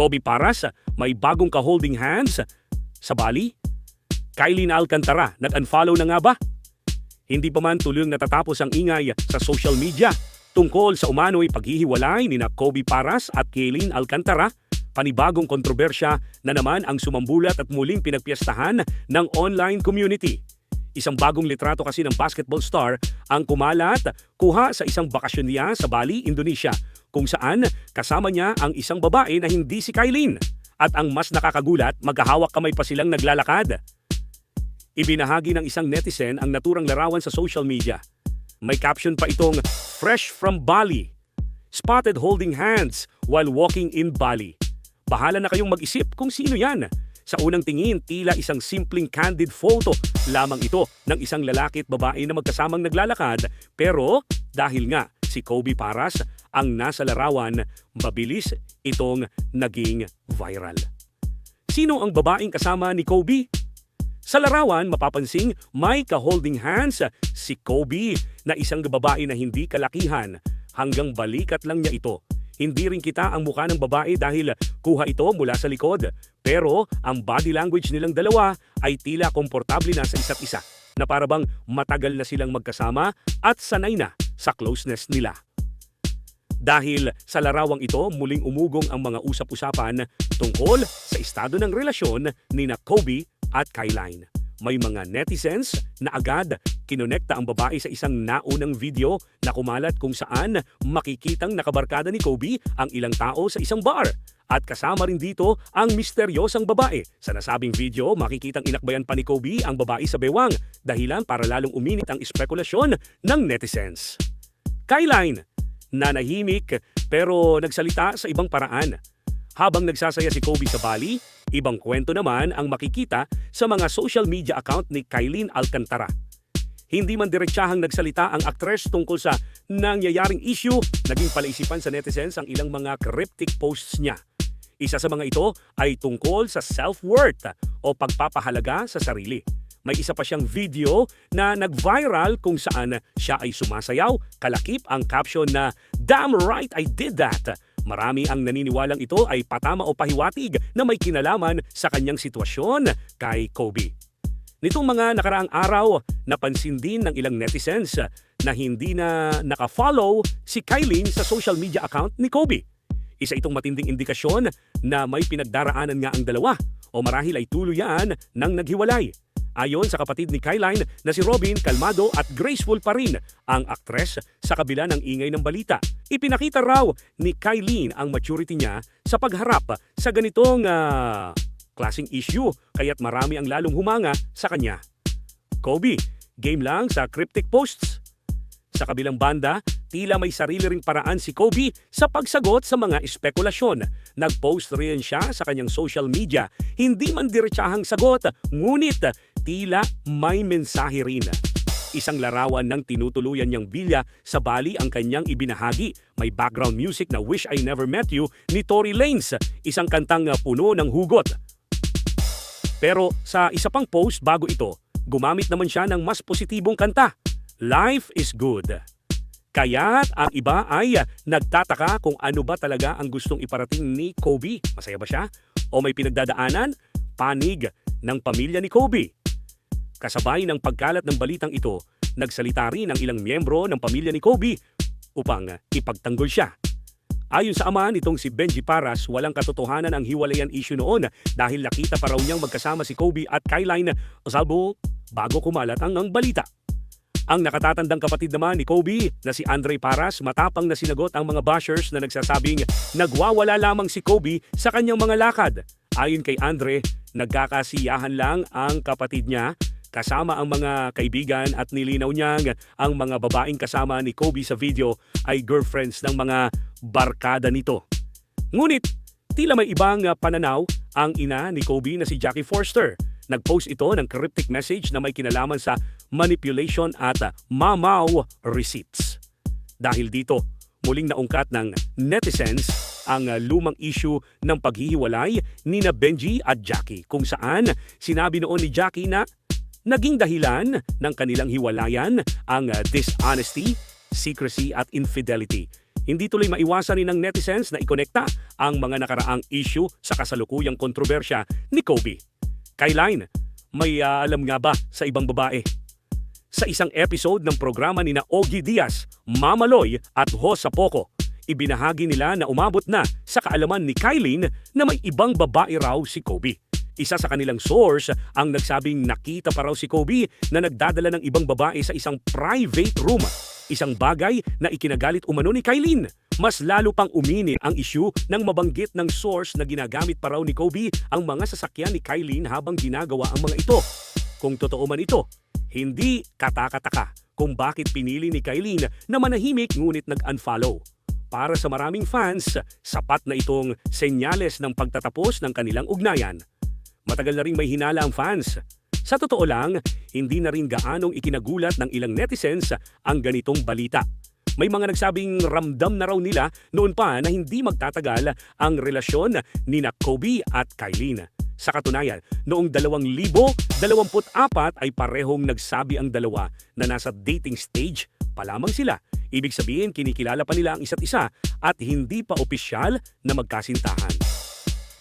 Kobe Paras, may bagong ka-holding hands sa Bali. Kylie Alcantara, nag-unfollow na nga ba? Hindi pa man tuloy natatapos ang ingay sa social media tungkol sa umano'y paghihiwalay ni na Kobe Paras at Kaylin Alcantara, panibagong kontrobersya na naman ang sumambulat at muling pinagpiestahan ng online community. Isang bagong litrato kasi ng basketball star ang kumalat kuha sa isang bakasyon niya sa Bali, Indonesia, kung saan kasama niya ang isang babae na hindi si Kailin. At ang mas nakakagulat, maghahawak kamay pa silang naglalakad. Ibinahagi ng isang netizen ang naturang larawan sa social media. May caption pa itong Fresh from Bali. Spotted holding hands while walking in Bali. Bahala na kayong mag-isip kung sino yan. Sa unang tingin, tila isang simpleng candid photo lamang ito ng isang lalaki at babae na magkasamang naglalakad. Pero dahil nga si Kobe Paras ang nasa larawan, mabilis itong naging viral. Sino ang babaeng kasama ni Kobe? Sa larawan, mapapansing may ka-holding hands si Kobe na isang babae na hindi kalakihan hanggang balikat lang niya ito. Hindi rin kita ang mukha ng babae dahil kuha ito mula sa likod. Pero ang body language nilang dalawa ay tila komportable na sa isa't isa na parabang matagal na silang magkasama at sanay na sa closeness nila. Dahil sa larawang ito, muling umugong ang mga usap-usapan tungkol sa estado ng relasyon ni na Kobe at Kyline. May mga netizens na agad kinonekta ang babae sa isang naunang video na kumalat kung saan makikitang nakabarkada ni Kobe ang ilang tao sa isang bar. At kasama rin dito ang misteryosang babae. Sa nasabing video, makikitang inakbayan pa ni Kobe ang babae sa bewang, dahilan para lalong uminit ang espekulasyon ng netizens. Kyline, nanahimik pero nagsalita sa ibang paraan. Habang nagsasaya si Kobe sa Bali, ibang kwento naman ang makikita sa mga social media account ni Kailin Alcantara. Hindi man diretsahang nagsalita ang aktres tungkol sa nangyayaring issue, naging palaisipan sa netizens ang ilang mga cryptic posts niya. Isa sa mga ito ay tungkol sa self-worth o pagpapahalaga sa sarili. May isa pa siyang video na nag-viral kung saan siya ay sumasayaw, kalakip ang caption na Damn right I did that! Marami ang naniniwalang ito ay patama o pahiwatig na may kinalaman sa kanyang sitwasyon kay Kobe. Nitong mga nakaraang araw, napansin din ng ilang netizens na hindi na nakafollow si Kylie sa social media account ni Kobe. Isa itong matinding indikasyon na may pinagdaraanan nga ang dalawa o marahil ay tuluyan ng naghiwalay. Ayon sa kapatid ni Kyline na si Robin, kalmado at graceful pa rin ang aktres sa kabila ng ingay ng balita. Ipinakita raw ni Kyline ang maturity niya sa pagharap sa ganitong ah, klaseng issue kaya't marami ang lalong humanga sa kanya. Kobe, game lang sa cryptic posts. Sa kabilang banda, tila may sarili ring paraan si Kobe sa pagsagot sa mga espekulasyon. Nag-post rin siya sa kanyang social media. Hindi man diretsahang sagot, ngunit tila may mensahe rin. Isang larawan ng tinutuluyan niyang bilya sa Bali ang kanyang ibinahagi. May background music na Wish I Never Met You ni Tory Lanez, isang kantang puno ng hugot. Pero sa isa pang post bago ito, gumamit naman siya ng mas positibong kanta. Life is good. Kaya't ang iba ay nagtataka kung ano ba talaga ang gustong iparating ni Kobe. Masaya ba siya? O may pinagdadaanan? Panig ng pamilya ni Kobe. Kasabay ng pagkalat ng balitang ito, nagsalita rin ang ilang miyembro ng pamilya ni Kobe upang ipagtanggol siya. Ayon sa ama nitong si Benji Paras, walang katotohanan ang hiwalayan issue noon dahil nakita pa raw niyang magkasama si Kobe at Kyline salbo bago kumalat ang, ang balita. Ang nakatatandang kapatid naman ni Kobe na si Andre Paras matapang na sinagot ang mga bashers na nagsasabing nagwawala lamang si Kobe sa kanyang mga lakad. Ayon kay Andre, nagkakasiyahan lang ang kapatid niya kasama ang mga kaibigan at nilinaw niyang ang mga babaeng kasama ni Kobe sa video ay girlfriends ng mga barkada nito. Ngunit, tila may ibang pananaw ang ina ni Kobe na si Jackie Forster. Nag-post ito ng cryptic message na may kinalaman sa manipulation at mamaw receipts. Dahil dito, muling naungkat ng netizens ang lumang issue ng paghihiwalay ni na Benji at Jackie kung saan sinabi noon ni Jackie na naging dahilan ng kanilang hiwalayan ang dishonesty, secrecy at infidelity. Hindi tuloy maiwasan rin ng netizens na ikonekta ang mga nakaraang issue sa kasalukuyang kontrobersya ni Kobe. Kailine, may ah, alam nga ba sa ibang babae? Sa isang episode ng programa ni na Ogie Diaz, Mamaloy at Ho Poco, ibinahagi nila na umabot na sa kaalaman ni Kylene na may ibang babae raw si Kobe. Isa sa kanilang source ang nagsabing nakita pa raw si Kobe na nagdadala ng ibang babae sa isang private room. Isang bagay na ikinagalit umano ni Kylene. Mas lalo pang umini ang issue nang mabanggit ng source na ginagamit pa raw ni Kobe ang mga sasakyan ni Kylene habang ginagawa ang mga ito. Kung totoo man ito, hindi katakataka kung bakit pinili ni Kylene na manahimik ngunit nag-unfollow. Para sa maraming fans, sapat na itong senyales ng pagtatapos ng kanilang ugnayan. Matagal na rin may hinala ang fans. Sa totoo lang, hindi na rin gaanong ikinagulat ng ilang netizens ang ganitong balita. May mga nagsabing ramdam na raw nila noon pa na hindi magtatagal ang relasyon ni na Kobe at Kylene. Sa katunayan, noong 2024 ay parehong nagsabi ang dalawa na nasa dating stage pa lamang sila. Ibig sabihin, kinikilala pa nila ang isa't isa at hindi pa opisyal na magkasintahan.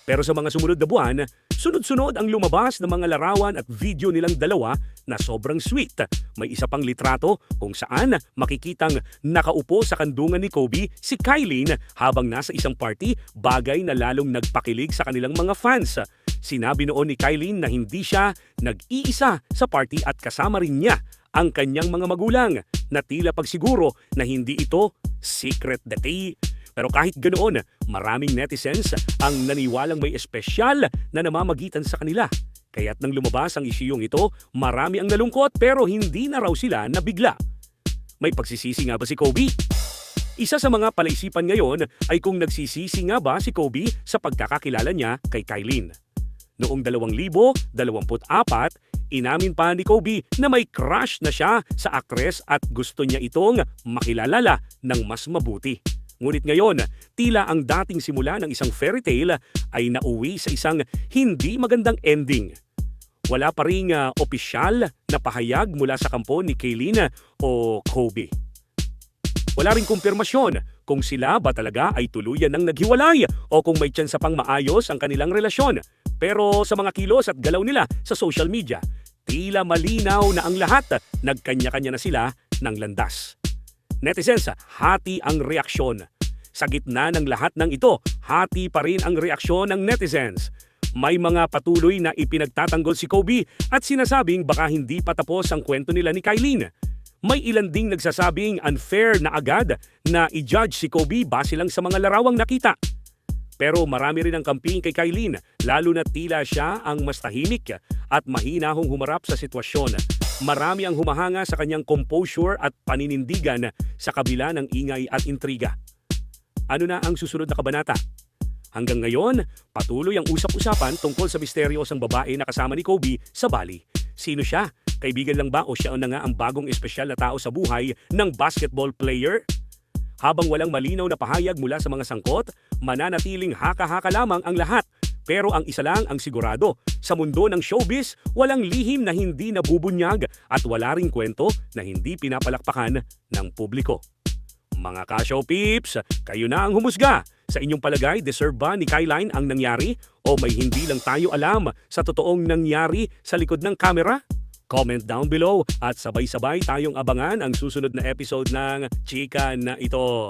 Pero sa mga sumunod na buwan, sunod-sunod ang lumabas ng mga larawan at video nilang dalawa na sobrang sweet. May isa pang litrato kung saan makikitang nakaupo sa kandungan ni Kobe si Kylene habang nasa isang party, bagay na lalong nagpakilig sa kanilang mga fans. Sinabi noon ni Kylene na hindi siya nag-iisa sa party at kasama rin niya ang kanyang mga magulang na tila pagsiguro na hindi ito secret date. Pero kahit ganoon, maraming netizens ang naniwalang may espesyal na namamagitan sa kanila. Kaya't nang lumabas ang isyong ito, marami ang nalungkot pero hindi na raw sila nabigla. May pagsisisi nga ba si Kobe? Isa sa mga palaisipan ngayon ay kung nagsisisi nga ba si Kobe sa pagkakakilala niya kay Kylene. Noong 2024, inamin pa ni Kobe na may crush na siya sa aktres at gusto niya itong makilala ng mas mabuti. Ngunit ngayon, tila ang dating simula ng isang fairy tale ay nauwi sa isang hindi magandang ending. Wala pa ring ah, opisyal na pahayag mula sa kampo ni Kaylin o Kobe. Wala ring kumpirmasyon kung sila ba talaga ay tuluyan ng naghiwalay o kung may tsansa pang maayos ang kanilang relasyon. Pero sa mga kilos at galaw nila sa social media, tila malinaw na ang lahat nagkanya-kanya na sila ng landas. Netizens, hati ang reaksyon. Sa gitna ng lahat ng ito, hati pa rin ang reaksyon ng netizens. May mga patuloy na ipinagtatanggol si Kobe at sinasabing baka hindi pa tapos ang kwento nila ni Kylene. May ilan ding nagsasabing unfair na agad na i-judge si Kobe base lang sa mga larawang nakita. Pero marami rin ang kamping kay Kylene, lalo na tila siya ang mas tahimik at mahina hong humarap sa sitwasyon. Marami ang humahanga sa kanyang composure at paninindigan sa kabila ng ingay at intriga. Ano na ang susunod na kabanata? Hanggang ngayon, patuloy ang usap-usapan tungkol sa misteryosang babae na kasama ni Kobe sa Bali. Sino siya? Kaibigan lang ba o siya na nga ang bagong espesyal na tao sa buhay ng basketball player? Habang walang malinaw na pahayag mula sa mga sangkot, mananatiling haka-haka lamang ang lahat. Pero ang isa lang ang sigurado, sa mundo ng showbiz, walang lihim na hindi nabubunyag at wala ring kwento na hindi pinapalakpakan ng publiko. Mga ka-show peeps, kayo na ang humusga. Sa inyong palagay, deserve ba ni Kyline ang nangyari? O may hindi lang tayo alam sa totoong nangyari sa likod ng kamera? Comment down below at sabay-sabay tayong abangan ang susunod na episode ng Chika na ito.